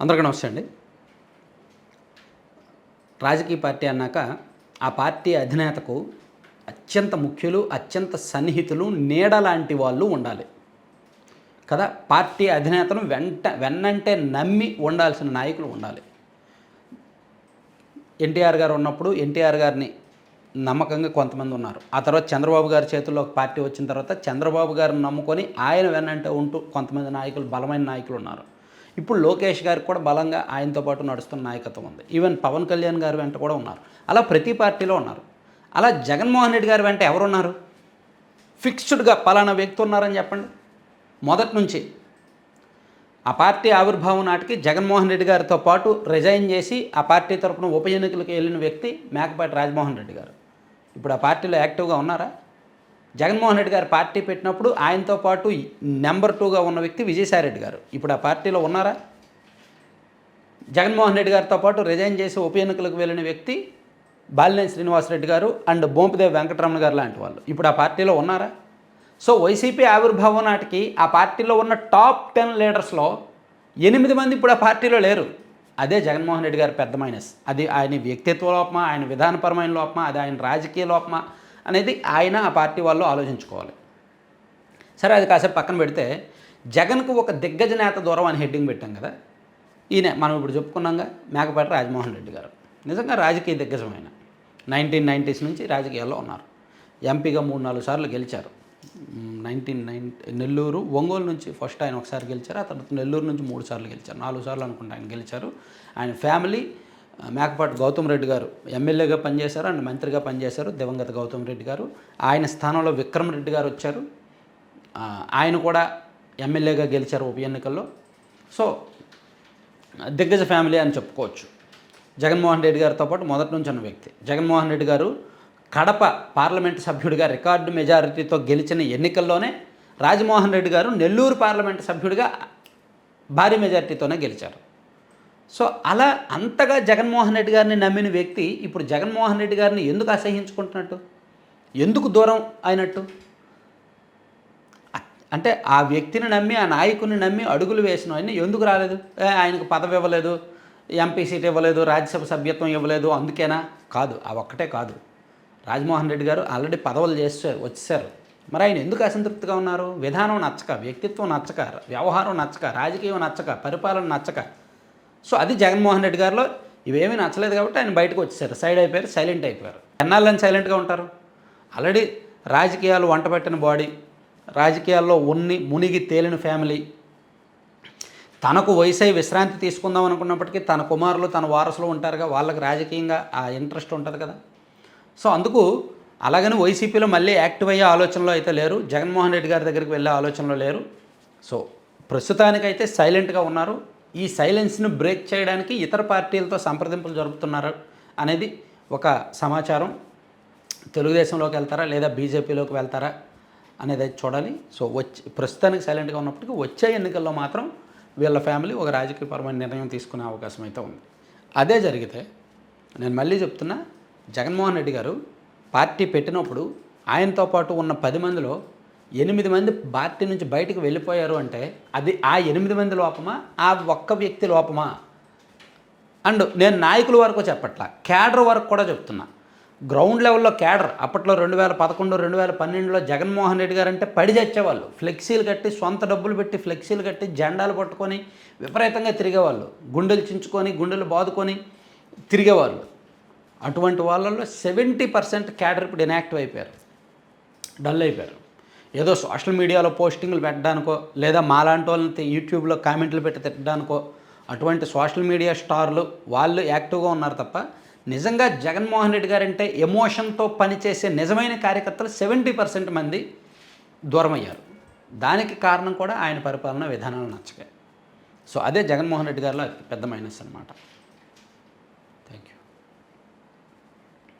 అందరికీ నమస్తే అండి. రాజకీయ పార్టీ అన్నాక ఆ పార్టీ అధినేతకు అత్యంత ముఖ్యులు అత్యంత సన్నిహితులు నీడ లాంటి వాళ్ళు ఉండాలి. కదా? పార్టీ అధినేతను వెంట వెన్నంటే నమ్మి ఉండాల్సిన నాయకులు ఉండాలి. ఎన్టీఆర్ గారు ఉన్నప్పుడు ఎన్టీఆర్ గారిని నమ్మకంగా కొంతమంది ఉన్నారు. ఆ తర్వాత చంద్రబాబు గారి చేతుల్లో పార్టీ వచ్చిన తర్వాత చంద్రబాబు గారిని నమ్ముకొని ఆయన వెన్నంటే ఉంటూ కొంతమంది నాయకులు బలమైన నాయకులు ఉన్నారు. ఇప్పుడు లోకేష్ గారికి కూడా బలంగా ఆయనతో పాటు నడుస్తున్న నాయకత్వం ఉంది. ఈవెన్ పవన్ కళ్యాణ్ గారి వెంట కూడా ఉన్నారు. అలా ప్రతి పార్టీలో ఉన్నారు. అలా జగన్మోహన్ రెడ్డి గారి వెంట ఎవరున్నారు ఫిక్స్డ్గా పలానా వ్యక్తి ఉన్నారని చెప్పండి. మొదటి నుంచి ఆ పార్టీ ఆవిర్భావం నాటికి జగన్మోహన్ రెడ్డి గారితో పాటు రిజైన్ చేసి ఆ పార్టీ తరపున ఉప ఎన్నికలకు వెళ్ళిన వ్యక్తి మేకపాటి రాజమోహన్ రెడ్డి గారు. ఇప్పుడు ఆ పార్టీలో యాక్టివ్గా ఉన్నారా? జగన్మోహన్ రెడ్డి గారు పార్టీ పెట్టినప్పుడు ఆయనతో పాటు నెంబర్ టూగా ఉన్న వ్యక్తి విజయసాయిరెడ్డి గారు. ఇప్పుడు ఆ పార్టీలో ఉన్నారా? జగన్మోహన్ రెడ్డి గారితో పాటు రిజైన్ చేసి ఉప ఎన్నికలకు వెళ్ళిన వ్యక్తి బాలినేని శ్రీనివాసరెడ్డి గారు అండ్ బోంపిదేవి వెంకటరమణ గారు లాంటి వాళ్ళు. ఇప్పుడు ఆ పార్టీలో ఉన్నారా? సో వైసీపీ ఆవిర్భావం నాటికి ఆ పార్టీలో ఉన్న టాప్ టెన్ లీడర్స్లో ఎనిమిది మంది ఇప్పుడు ఆ పార్టీలో లేరు. అదే జగన్మోహన్ రెడ్డి గారు పెద్ద మైనస్. అది ఆయన వ్యక్తిత్వ లోపమా ఆయన విధానపరమైన లోపమా అది ఆయన రాజకీయ లోపమా అనేది ఆయన ఆ పార్టీ వాళ్ళు ఆలోచించుకోవాలి. సరే అది కాసేపు పక్కన పెడితే జగన్కు ఒక దిగ్గజ నేత దూరం అని హెడ్డింగ్ పెట్టాం కదా. ఈయన మనం ఇప్పుడు చెప్పుకున్నాగా మేకపాటి రాజమోహన్ రెడ్డి గారు. నిజంగా రాజకీయ దిగ్గజమైన నైన్టీన్ నైంటీస్ నుంచి రాజకీయాల్లో ఉన్నారు. ఎంపీగా మూడు నాలుగు సార్లు గెలిచారు. నైన్టీన్ నైన్ నెల్లూరు ఒంగోలు నుంచి ఫస్ట్ ఆయన ఒకసారి గెలిచారు ఆ తర్వాత నెల్లూరు నుంచి మూడు సార్లు గెలిచారు. నాలుగు సార్లు అనుకుంటా ఆయన గెలిచారు. ఆయన ఫ్యామిలీ మేకపాటి గౌతమ్ రెడ్డి గారు ఎమ్మెల్యేగా పనిచేశారు అండ్ మంత్రిగా పనిచేశారు దివంగత గౌతమ్ రెడ్డి గారు. ఆయన స్థానంలో విక్రమ్ రెడ్డి గారు వచ్చారు. ఆయన కూడా ఎమ్మెల్యేగా గెలిచారు ఉప ఎన్నికల్లో. సో దిగ్గజ ఫ్యామిలీ అని చెప్పుకోవచ్చు. జగన్మోహన్ రెడ్డి గారితో పాటు మొదటి నుంచి ఉన్న వ్యక్తి. జగన్మోహన్ రెడ్డి గారు కడప పార్లమెంటు సభ్యుడిగా రికార్డు మెజారిటీతో గెలిచిన ఎన్నికల్లోనే రాజమోహన్ రెడ్డి గారు నెల్లూరు పార్లమెంటు సభ్యుడిగా భారీ మెజారిటీతోనే గెలిచారు. సో అలా అంతగా జగన్మోహన్ రెడ్డి గారిని నమ్మిన వ్యక్తి ఇప్పుడు జగన్మోహన్ రెడ్డి గారిని ఎందుకు అసహించుకుంటున్నట్టు? ఎందుకు దూరం అయినట్టు? అంటే ఆ వ్యక్తిని నమ్మి ఆ నాయకుని నమ్మి అడుగులు వేసిన ఆయన ఎందుకు రాలేదు? ఆయనకు పదవి ఇవ్వలేదు ఎంపీ సీట్ ఇవ్వలేదు రాజ్యసభ సభ్యత్వం ఇవ్వలేదు అందుకేనా? కాదు ఆ ఒక్కటే కాదు. రాజమోహన్ రెడ్డి గారు ఆల్రెడీ పదవులు చేస్తే వచ్చేసారు మరి ఆయన ఎందుకు అసంతృప్తిగా ఉన్నారు? విధానం నచ్చక వ్యక్తిత్వం నచ్చక వ్యవహారం నచ్చక రాజకీయం నచ్చక పరిపాలన నచ్చక. సో అది జగన్మోహన్ రెడ్డి గారిలో ఇవేమీ నచ్చలేదు కాబట్టి ఆయన బయటకు వచ్చేసారు. సైడ్ అయిపోయారు సైలెంట్ అయిపోయారు. ఎన్నాళ్ళని సైలెంట్గా ఉంటారు? ఆల్రెడీ రాజకీయాలు వంట పెట్టిన బాడీ రాజకీయాల్లో ఉన్ని మునిగి తేలిన ఫ్యామిలీ. తనకు వయసై విశ్రాంతి తీసుకుందాం అనుకున్నప్పటికీ తన కుమారులు తన వారసులు ఉంటారుగా వాళ్ళకి రాజకీయంగా ఆ ఇంట్రెస్ట్ ఉంటుంది కదా. సో అందుకు అలాగని వైసీపీలో మళ్ళీ యాక్టివ్ అయ్యే ఆలోచనలో అయితే లేరు. జగన్మోహన్ రెడ్డి గారి దగ్గరికి వెళ్ళే ఆలోచనలో లేరు. సో ప్రస్తుతానికైతే సైలెంట్గా ఉన్నారు. ఈ సైలెన్స్ను బ్రేక్ చేయడానికి ఇతర పార్టీలతో సంప్రదింపులు జరుపుతున్నారు అనేది ఒక సమాచారం. తెలుగుదేశంలోకి వెళ్తారా లేదా బీజేపీలోకి వెళ్తారా అనేది చూడాలి. సో వచ్చి ప్రస్తుతానికి సైలెంట్గా ఉన్నప్పటికీ వచ్చే ఎన్నికల్లో మాత్రం వీళ్ళ ఫ్యామిలీ ఒక రాజకీయపరమైన నిర్ణయం తీసుకునే అవకాశం అయితే ఉంది. అదే జరిగితే నేను మళ్ళీ చెప్తున్నా జగన్మోహన్ రెడ్డి గారు పార్టీ పెట్టినప్పుడు ఆయనతో పాటు ఉన్న పది మందిలో ఎనిమిది మంది పార్టీ నుంచి బయటకు వెళ్ళిపోయారు అంటే అది ఆ ఎనిమిది మంది లోపమా? ఆ ఒక్క వ్యక్తి లోపమా? అండ్ నేను నాయకుల వరకు చెప్పట్లా క్యాడర్ వరకు కూడా చెప్తున్నా. గ్రౌండ్ లెవెల్లో క్యాడర్ అప్పట్లో రెండు వేల పదకొండు రెండు వేల పన్నెండులో జగన్మోహన్ రెడ్డి గారు అంటే పడి చచ్చేవాళ్ళు. ఫ్లెక్సీలు కట్టి సొంత డబ్బులు పెట్టి ఫ్లెక్సీలు కట్టి జెండాలు పట్టుకొని విపరీతంగా తిరిగేవాళ్ళు. గుండెలు చించుకొని గుండెలు బాదుకొని తిరిగేవాళ్ళు. అటువంటి వాళ్ళల్లో సెవెంటీ పర్సెంట్ క్యాడర్ ఇప్పుడు ఇన్యాక్టివ్ అయిపోయారు. డల్ అయిపోయారు. ఏదో సోషల్ మీడియాలో పోస్టింగ్లు పెట్టడానికో లేదా మాలాంటి వాళ్ళని యూట్యూబ్లో కామెంట్లు పెట్టి తిట్టడానికో అటువంటి సోషల్ మీడియా స్టార్లు వాళ్ళు యాక్టివ్గా ఉన్నారు తప్ప నిజంగా జగన్మోహన్ రెడ్డి గారు అంటే ఎమోషన్తో పనిచేసే నిజమైన కార్యకర్తలు సెవెంటీ పర్సెంట్ మంది దూరం అయ్యారు. దానికి కారణం కూడా ఆయన పరిపాలన విధానాలు నచ్చకాయి సో అదే జగన్మోహన్ రెడ్డి గారిలో పెద్ద మైనస్ అనమాట